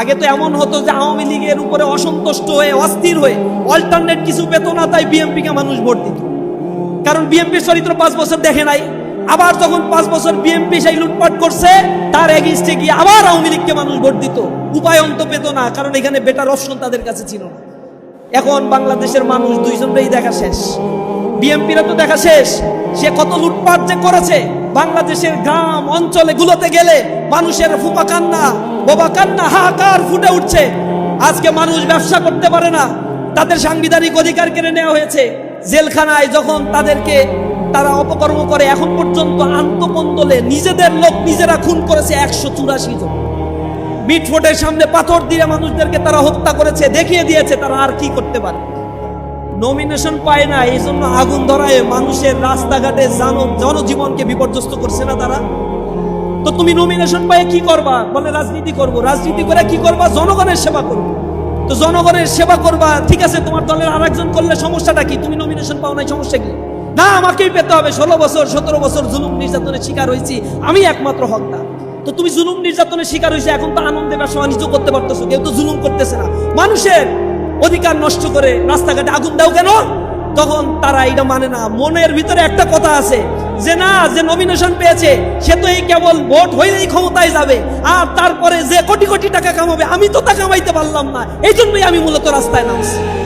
আগে তো এমন হতো যে আওয়ামী লীগের উপরে অসন্তুষ্ট হয়ে, অস্থির হয়ে অল্টারনেট কিছু পেত না, তাই বিএনপিকে মানুষ ভোট দিত। কারণ বিএনপির চরিত্র পাঁচ বছর দেখে নাই। আবার যখন পাঁচ বছর বিএনপি সেই লুটপাট করছে, তার এগেইনস্টে গিয়ে আবার আওয়ামী লীগকে মানুষ ভোট দিত। উপায় অন্ত পেত না, কারণ এখানে বেটার অপশন তাদের কাছে ছিল না। এখন বাংলাদেশের মানুষ দুইজনটাই দেখা শেষ। বিএনপিরা তো দেখা শেষ। সে কত লুটপাট যে করেছে। বাংলাদেশের গ্রাম অঞ্চলে গুলোতে গেলে মানুষের ফুপা কান্না, বোবা কান্না, হাহাকার ফুটে উঠছে। আজকে মানুষ ব্যবসা করতে পারে না। তাদের সাংবিধানিক অধিকার কেড়ে নেওয়া হয়েছে। জেলখানায় যখন তাদেরকে তারা অপকর্ম করে, এখন পর্যন্ত আন্তকন্দলে নিজেদের লোক নিজেরা খুন করেছে একশো চুরাশি জন। মিটফোর্টের সামনে পাথর দিয়ে মানুষদেরকে তারা হত্যা করেছে, দেখিয়ে দিয়েছে তারা আর কি করতে পারে। নমিনেশন পায় না এই জন্য আগুন ধরায় মানুষের রাস্তাঘাটে জন- জনজীবনকে বিপর্যস্ত করছে না তারা। তো তুমি নমিনেশন পায়ে কি করবা? বলে রাজনীতি করব। রাজনীতি করে কি করবা? জনগণের সেবা করব। তো জনগণের সেবা করবা, ঠিক আছে, তোমার দলের আরেকজন করলে সমস্যাটা কি? তুমি নমিনেশন পাও নাই, সমস্যা কি? না, আমাকেই পেতে হবে। ষোলো বছর, সতেরো বছর জুলুম নির্যাতনের শিকার হয়েছি। আমি একমাত্র হকদার তো তুমি জুলুম নির্যাতনের শিকার হয়েছে, এখন তো আনন্দে ব্যবসা বাণিজ্য করতে পারতেছো, কেউ তো জুলুম করতেছে না। মানুষের অধিকার নষ্ট করে রাস্তাঘাটে আগুন দাও কেন? তখন তারা এটা মানে না। মনের ভিতরে একটা কথা আছে যে, না, যে নমিনেশন পেয়েছে, সে তো এই কেবল ভোট হইলেই ক্ষমতায় যাবে। আর তারপরে যে কোটি কোটি টাকা কামাবে, আমি তো তা কামাইতে পারলাম না। এই জন্যই আমি মূলত রাস্তায় নামছি।